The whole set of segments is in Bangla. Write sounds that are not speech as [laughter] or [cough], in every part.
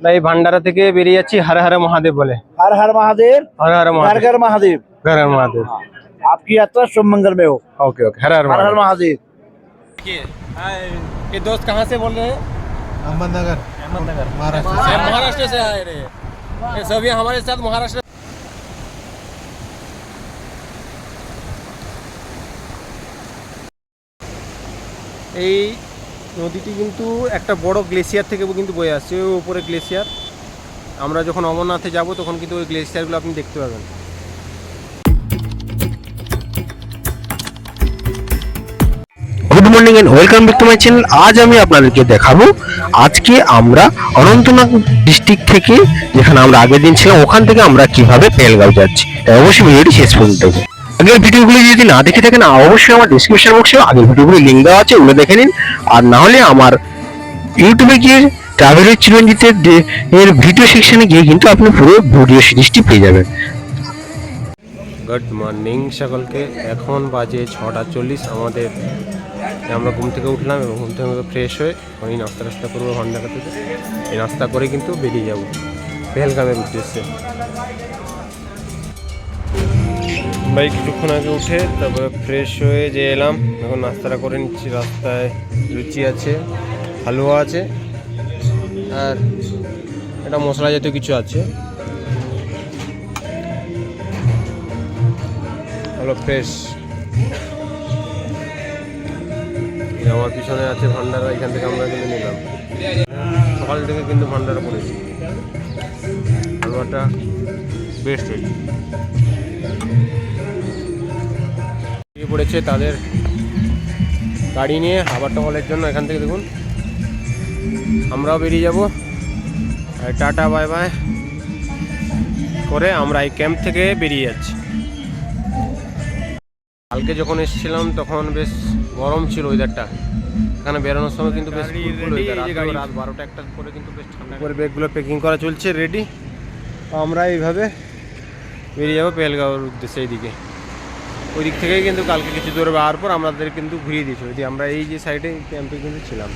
এই ভান্ডারা থেকে বেরিয়ে যাচ্ছি হর হর মহাদেব বলে हर हर महादेव হর হর घर মহাদেব घर महादेव হর হর মহাদেব आपकी यात्रा शुभ मंगल में हो ओके ओके हर हर हर हर महादेव महादेव ये दोस्त कहाँ से बोल रहे हैं अहमदनगर अहमदनगर महाराष्ट्र से महाराष्ट्र से आए रहे ये सभी हमारे साथ महाराष्ट्र এই নদীটি কিন্তু একটা বড় গ্লেসিয়ার থেকে কিন্তু বয়ে আসছে ওই উপরে গ্লেসিয়ার আমরা যখন অমরনাথে যাব, তখন কিন্তু ওই গ্লেসিয়ারগুলো আপনি দেখতে পাবেন। Good morning and welcome back to my channel আজ আমি আপনাদেরকে দেখাবো, আজকে আমরা অনন্তনাগ ডিস্ট্রিক্ট থেকে যেখানে আমরা আগের দিন ছিলাম, ওখান থেকে আমরা কীভাবে পেলগাঁও যাচ্ছি। অবশ্যই ভিডিওটি শেষ পর্যন্ত। আগের ভিডিওগুলি যদি না দেখে থাকেন অবশ্যই আমার ডিসক্রিপশন বক্সে আগের ভিডিওগুলি লিঙ্ক দেওয়া আছে, ওগুলো দেখে নিন। আর না হলে আমার ইউটিউবে গিয়ে ট্রাভেলের চিরঞ্জিতের দে- এর ভিডিও সেকশনে গিয়ে কিন্তু আপনি পুরো ভিডিও সিরিজটি পেয়ে যাবেন। গুড মর্নিং সকলকে। এখন বাজে ছটা চল্লিশ। আমাদের আমরা ঘুম থেকে উঠলাম এবং ঘুম থেকে ফ্রেশ হয়ে ওই নাস্তা টাস্তা করব ভান্ডাকা থেকে এই নাস্তা করে কিন্তু বেরিয়ে যাব। পেহেলগামের উদ্দেশ্যে। ভাই কিছুক্ষণ আগে উঠে তারপরে ফ্রেশ হয়ে যে এলাম। এখন নাস্তাটা করে নিচ্ছি, রাস্তায় লুচি আছে, হালুয়া আছে, আর এটা মশলা জাতীয় কিছু আছে। হলো ফ্রেশ আমার পিছনে আছে ভান্ডারা, এখান থেকে আমরা কিন্তু নিলাম। সকাল থেকে কিন্তু ভান্ডারা পড়েছি। হালুয়াটা বেস্ট হয়েছে। পড়েছে তাদের গাড়ি নিয়ে হাবার টহলের জন্য এখান থেকে দেখুন। আমরাও বেরিয়ে যাব। টাটা বাই বাই করে আমরা এই ক্যাম্প থেকে বেরিয়ে যাচ্ছি। কালকে যখন এসেছিলাম তখন বেশ গরম ছিল ওয়েদারটা এখানে বেরোনোর সময় কিন্তু বেশ। রাত বারোটা একটা করে কিন্তু বেশ ঠান্ডা করে ব্যাগগুলো প্যাকিং করা চলছে রেডি আমরা এইভাবে বেরিয়ে যাব পেলগাঁওর উদ্দেশ্যে এইদিকে। ওই দিক থেকেই কিন্তু কালকে কিছু দূরে যাওয়ার পর আমাদের কিন্তু ঘুরিয়ে দিয়েছে ওই যে আমরা এই যে সাইডে ক্যাম্পে কিন্তু ছিলাম।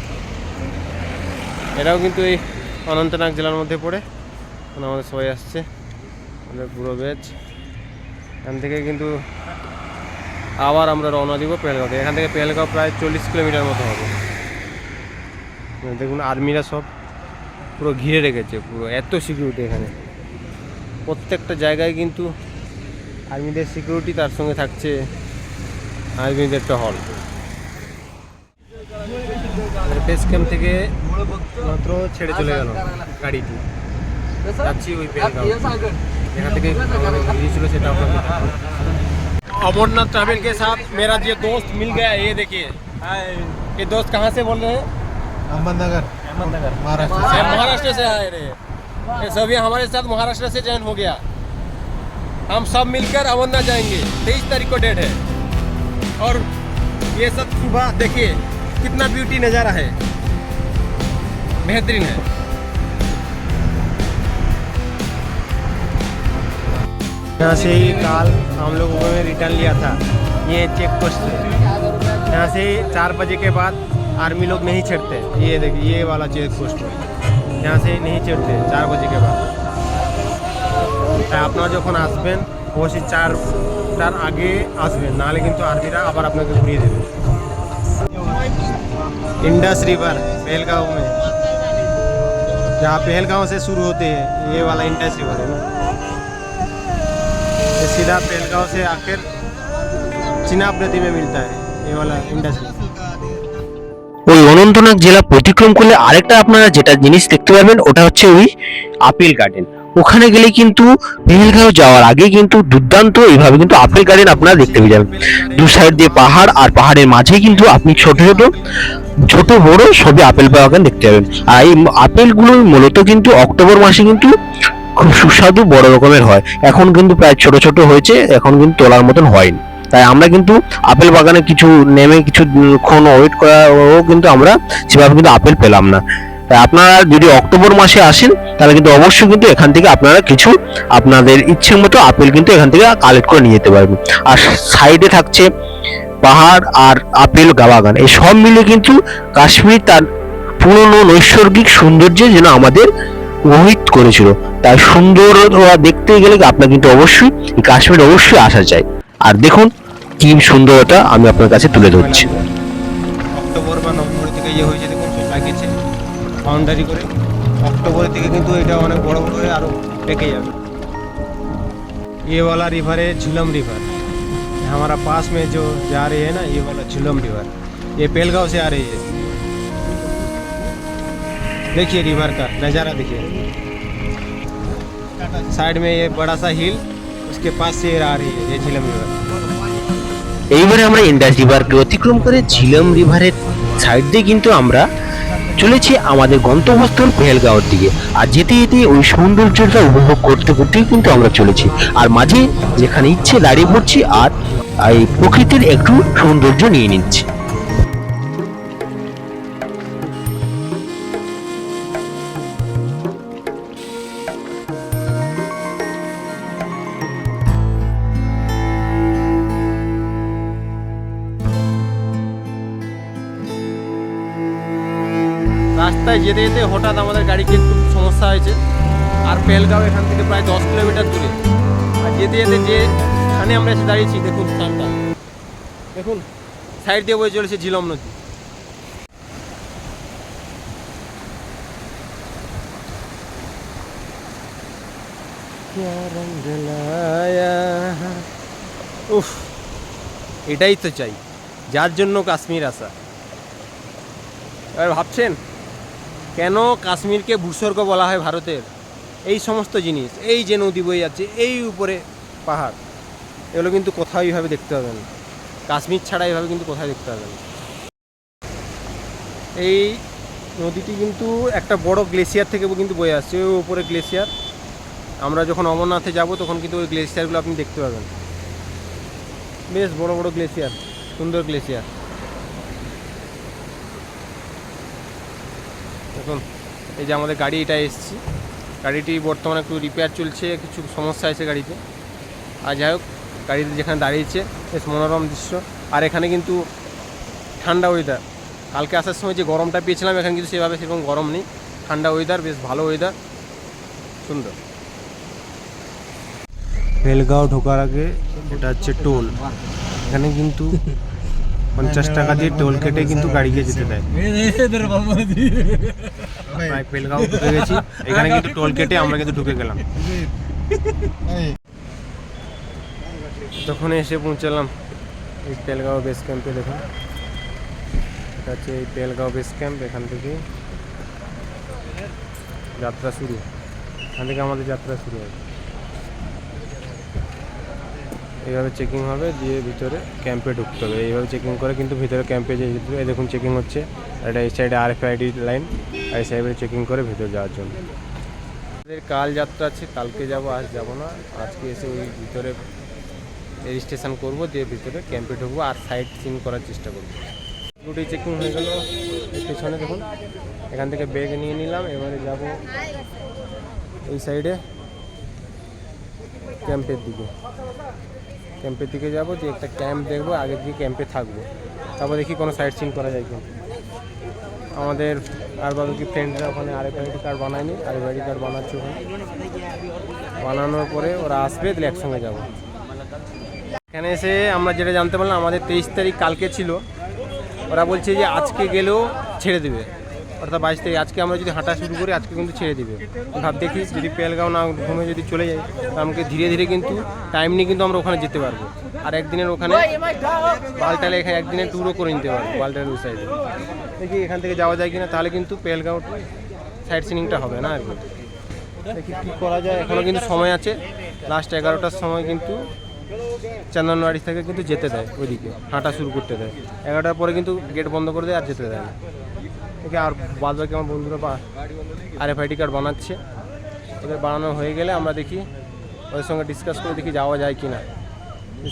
এটাও কিন্তু এই অনন্তনাগ জেলার মধ্যে পড়ে। আমাদের সবাই আসছে। আমাদের পুরো ব্যাচ এখান থেকে কিন্তু আবার আমরা রওনা দিব পেলগাঁও থেকে এখান থেকে পেহেলগাঁও প্রায় চল্লিশ কিলোমিটার মতো হবে। দেখুন, আর্মিরা সব পুরো ঘিরে রেখেছে, পুরো এত সিকিউরিটি এখানে। প্রত্যেকটা জায়গায় কিন্তু আর্মিদের সিকিউরিটি তার সঙ্গে থাকছে আর্মিদের টহল বেস ক্যাম্প থেকে মাত্র ছেড়ে চলে গেল গাড়িটি যাচ্ছি ওই পেলগাঁও এখান থেকে আমাদের বেরিয়েছিল সেটা আপনাদের দেখাবো। अमरनाथ ट्रैवल के साथ मेरा ये दोस्त मिल गया ये देखिए ये दोस्त कहाँ से बोल रहे हैं अहमदनगर अहमदनगर महाराष्ट्र से महाराष्ट्र से आए रहे ये सभी हमारे साथ महाराष्ट्र से जॉइन हो गया हम सब मिलकर अमरनाथ जाएँगे। तेईस तारीख को डेट है। और ये सब सुबह, देखिए, कितना ब्यूटी नज़ारा है। बेहतरीन है। यहाँ से ही काल हम लोगों ने रिटर्न लिया था। ये चेक पोस्ट है। यहाँ से चार बजे के बाद आर्मी लोग नहीं छेड़ते। ये देखिए, ये वाला चेक पोस्ट है। यहाँ से नहीं छेड़ते, चार बजे के बाद। তাই আপনারা যখন আসবেন অবশ্যই চারটার আগে আসবেন নাহলে কিন্তু আর্মিরা আবার আপনাকে ঘুরিয়ে দেবে इंडस रिवर पहलगांव में जहाँ पहलगांव से शुरू होते हैं ये वाला इंडस रिवर है ना ये सीधा पहलगांव से आकर चिनाब नदी में मिलता है ये वाला इंडस रिवर ওই অনন্তনাগ জেলা অতিক্রম করলে আরেকটা আপনারা যেটা জিনিস দেখতে পারবেন ওটা হচ্ছে ওই আপেল গার্ডেন ওখানে গেলে কিন্তু পেহেলগাঁও যাওয়ার আগে কিন্তু দুর্দান্ত এইভাবে কিন্তু আপেল গার্ডেন আপনারা দেখতে পেয়ে যাবেন। দু সাইড দিয়ে পাহাড় আর পাহাড়ের মাঝে কিন্তু আপনি ছোট ছোট ছোট বড় সবই আপেল বাগান দেখতে পাবেন। আর এই আপেলগুলো মূলত কিন্তু অক্টোবর মাসে কিন্তু খুব সুস্বাদু বড় রকমের হয়। এখন কিন্তু প্রায় ছোট ছোট হয়েছে, এখন কিন্তু তোলার মতন হয়নি। তাই আমরা কিন্তু আপেল বাগানে কিছু নেমে কিছু ক্ষণ ওয়েট করাও কিন্তু আমরা সেভাবে কিন্তু আপেল পেলাম না। তাই আপনারা যদি অক্টোবর মাসে আসেন, তাহলে কিন্তু অবশ্যই কিন্তু এখান থেকে আপনারা কিছু আপনাদের ইচ্ছে মতো আপেল কিন্তু এখান থেকে কালেক্ট করে নিয়ে যেতে পারবেন। আর সাইডে থাকছে পাহাড় আর আপেল বাগান এই সব মিলে কিন্তু কাশ্মীর তার পুরনো নৈসর্গিক সৌন্দর্যে যেন আমাদের মোহিত করেছিল। তাই সুন্দর দেখতে গেলে আপনার কিন্তু অবশ্যই কাশ্মীর অবশ্যই আসা যায়। আর দেখুন কি সুন্দরতা আমি আপনার কাছে তুলে ধরছি। অক্টোবর বা নভেম্বর থেকে ইয়ে হয়েছে, দেখুন লাগিয়েছে বাউন্ডারি করে অক্টোবরের থেকে কিন্তু এটা অনেক বড় বড় হয়ে আরো পেকে যাবে ये वाला रिवर है झुलम रिवर हमारा पास में जो जा रही है ना ये वाला झुलम रिवर ये पेलगांव से आ रही है देखिए रिवर का नज़ारा देखिए साइड में ये बड़ा सा हिल उसके पास से ये आ रही है ये झिलम रिवर এইবারে আমরা ইন্ডাস রিভারকে অতিক্রম করে ঝিলম রিভারের সাইড দিয়ে কিন্তু আমরা চলেছি আমাদের গন্তব্যস্থল পেহেলগাঁওর দিকে। আর যেতে যেতে ওই সৌন্দর্যটা উপভোগ করতে করতেই কিন্তু আমরা চলেছি। আর মাঝে যেখানে ইচ্ছে, দাঁড়িয়ে পড়ছি, আর এই প্রকৃতির একটু সৌন্দর্য নিয়ে নিচ্ছি। রাস্তায় যেতে যেতে হঠাৎ আমাদের গাড়িতে একটু সমস্যা হয়েছে। আর পেলগাঁও এখান থেকে প্রায় দশ কিলোমিটার দূরে। আর যেতে যেতে যে এখানে আমরা এসে দাঁড়িয়েছি দেখুন স্থানটা। দেখুন সাইড দিয়ে বয়ে চলেছে ঝিলম নদী। উফ এটাই তো চাই যার জন্য কাশ্মীর আসা। এবার ভাবছেন? কেন কাশ্মীরকে ভূস্বর্গ বলা হয় ভারতের? এই সমস্ত জিনিস, এই যে নদী বয়ে যাচ্ছে, এই উপরে পাহাড়, এগুলো কিন্তু কোথাও এইভাবে দেখতে হবে না। কাশ্মীর ছাড়া এইভাবে কিন্তু কোথায় দেখতে হবে না। এই নদীটি কিন্তু একটা বড় গ্লেসিয়ার থেকে কিন্তু বয়ে আসছে, ওই উপরে গ্লেসিয়ার আমরা যখন অমরনাথে যাব, তখন কিন্তু ওই গ্লেসিয়ারগুলো আপনি দেখতে পাবেন। বেশ বড় বড় গ্লেসিয়ার সুন্দর গ্লেসিয়ার দেখুন এই যে আমাদের গাড়ি এটা এসছি। গাড়িটি বর্তমানে একটু রিপেয়ার চলছে কিছু সমস্যা আছে গাড়িতে। আর যাই হোক গাড়িতে যেখানে দাঁড়িয়েছে বেশ মনোরম দৃশ্য। আর এখানে কিন্তু ঠান্ডা ওয়েদার কালকে আসার সময় যে গরমটা পেয়েছিলাম এখানে কিন্তু সেভাবে সেরকম গরম নেই। ঠান্ডা ওয়েদার বেশ ভালো ওয়েদার সুন্দর। বেলগাঁও ঢোকার আগে এটা হচ্ছে টোল। এখানে কিন্তু [laughs] পঞ্চাশ টাকা দিয়ে টোল কেটে কিন্তু গাড়িকে যেতে দেয়। বেলগাঁও ঢুকে গেছি। এখানে কিন্তু টোল কেটে আমরা কিন্তু ঢুকে গেলাম। তখন এসে পৌঁছালাম এই তেলগাঁও বেস ক্যাম্পে দেখুন। এটা হচ্ছে এই তেলগাঁও বেস ক্যাম্প এখান থেকে যাত্রা শুরু। এখান থেকে আমাদের যাত্রা শুরু হবে। এইভাবে চেকিং হবে, দিয়ে ভিতরে ক্যাম্পে ঢুকতে হবে। এইভাবে চেকিং করে কিন্তু ভিতরে ক্যাম্পে যে এই দেখুন চেকিং হচ্ছে। এটা এই সাইডে আর আইডি লাইন আর এই সাইডে চেকিং করে ভিতরে যাওয়ার জন্য। আমাদের কাল যাত্রা আছে, কালকে যাব, আজ যাব না। আজকে এসে ওই ভিতরে রেজিস্ট্রেশন করব, দিয়ে ভিতরে ক্যাম্পে ঢুকবো, আর সাইড সিন করার চেষ্টা করব। দুটোই চেকিং হয়ে গেল। পেছনে দেখুন। এখান থেকে ব্যাগ নিয়ে নিলাম, এবারে যাব এই সাইডে ক্যাম্পের দিকে। ক্যাম্পের দিকে যাব, যে একটা ক্যাম্প দেখব, আগে দিয়ে ক্যাম্পে থাকব। তারপর দেখি কোনো সাইট সিন করা যায় কিনা। আমাদের আর বাকি কি ফ্রেন্ডরা ওখানে আরেক আইডি কার্ড বানায়নি? আরেক আইডি কার্ড বানাচ্ছে ওখানে? বানানোর পরে ওরা আসবে, তাহলে একসঙ্গে যাব। এখানে এসে আমরা যেটা জানতে পারলাম, আমাদের তেইশ তারিখ কালকে ছিল। ওরা বলছে যে আজকে গেলেও ছেড়ে দেবে। অর্থাৎ বাইশ তারিখ আজকে আমরা যদি হাঁটা শুরু করি, আজকে কিন্তু ছেড়ে দিবে। ভাব দেখি, যদি পেলগাঁও না ঘুমে যদি চলে যাই আমাকে ধীরে ধীরে কিন্তু টাইম নিয়ে কিন্তু আমরা ওখানে যেতে পারব। আর একদিনের ওখানে বালটালে এখানে একদিনে ট্যুরও করে নিতে পারব, বালটালের ওই সাইডে দেখি এখান থেকে যাওয়া যায় কিনা, তাহলে কিন্তু পেলগাঁও সাইড সিনিংটা হবে না আর কি। দেখি কী করা যায় এখনও কিন্তু সময় আছে। লাস্ট এগারোটার সময় কিন্তু চন্দনবাড়ি থেকে কিন্তু যেতে দেয়, ওইদিকে হাঁটা শুরু করতে দেয়। এগারোটার পরে কিন্তু গেট বন্ধ করে দেয় আর যেতে দেয় না। দেখি আর বাদ আমার বন্ধুরা আর এফ আইডি কার্ড বানাচ্ছে। ওদের বানানো হয়ে গেলে আমরা দেখি ওদের সঙ্গে ডিসকাস করে দেখি যাওয়া যায় কি না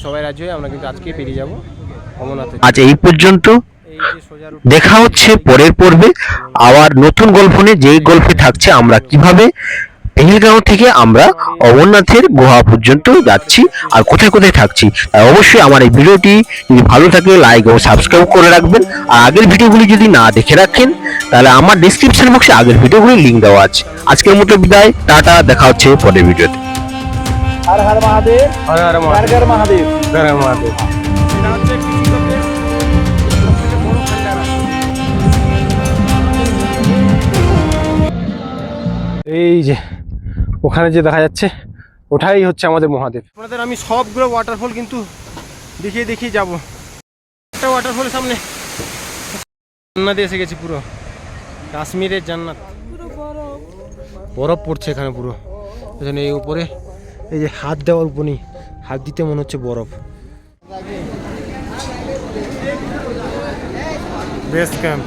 সবাই রাজি হয়ে, আমরা কিন্তু আজকেই পেরিয়ে যাব অমরনাথে আজ এই পর্যন্ত এই রুট দেখা হচ্ছে পরের পর্বে। আবার নতুন গল্প নিয়ে যেই গল্পে থাকছে আমরা কীভাবে পেহেলগাঁও থেকে আমরা অমরনাথের গুহা পর্যন্ত যাচ্ছি আর কোথায় কোথায় থাকছি আর অবশ্যই আমার এই ভিডিওটি যদি ভালো থাকে লাইক ও সাবস্ক্রাইব করে রাখবেন। আর আগের ভিডিওগুলি যদি না দেখে রাখেন তাহলে আমার ডিসক্রিপশন বক্সে আগের ভিডিওগুলি লিঙ্ক দেওয়া আছে। আজকের মতো বিদায় টাটা দেখা হচ্ছে পরের ভিডিওতে। হর হর মহাদেব। হর হর মহাদেব। মহাদেব। এই যে ওখানে যে দেখা যাচ্ছে, ওটাই হচ্ছে আমাদের মহাদেব। আপনাদের আমি সবগুলো ওয়াটারফল কিন্তু দেখিয়ে দেখিয়ে যাব। একটা ওয়াটারফলের সামনে জান্নাতে এসে গেছি পুরো। কাশ্মীরের জান্নাত। বরফ পড়ছে এখানে পুরো। এখানে এই উপরে, এই যে হাত দেওয়ার উপর হাত দিতে মনে হচ্ছে বরফ। Base camp